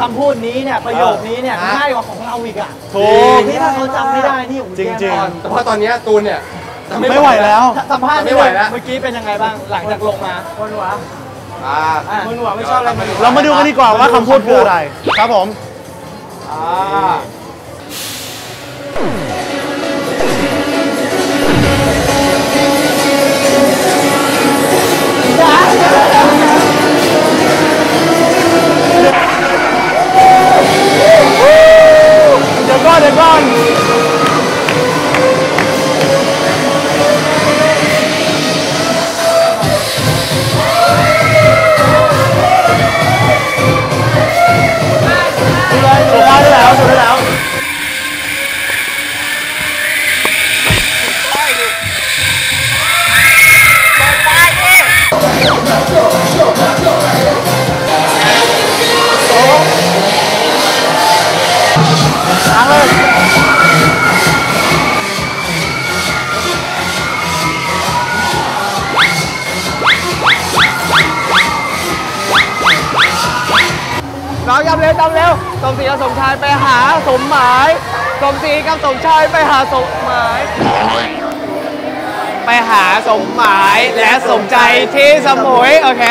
คำพูดนี้เนี่ยประโยคนี้เนี่ยฮะง่ายกว่าของเราอีกอะถูก นี่ถ้าเขาจำไม่ได้นี่โอ้โหจริงๆแย่มากแต่ว่าตอนเนี้ยตูนเนี่ยจะไม่ไหวแล้วสัมภาษณ์ไม่ไหวแล้วเมื่อกี้เป็นยังไงบ้างหลังจากลงมาคนหัวอ่าอะคนหัวไม่ชอบอะไรมันเรามาดูกันดีกว่าว่าคำพูดคืออะไร ครับผมอ่า น้องจำเร็วจำเร็วสมศรีกับสมชายไปหาสมหมาย สมศรีกับสมชายไปหาสมหมาย ไปหาสมหมายและสมใจที่สมุย โอเค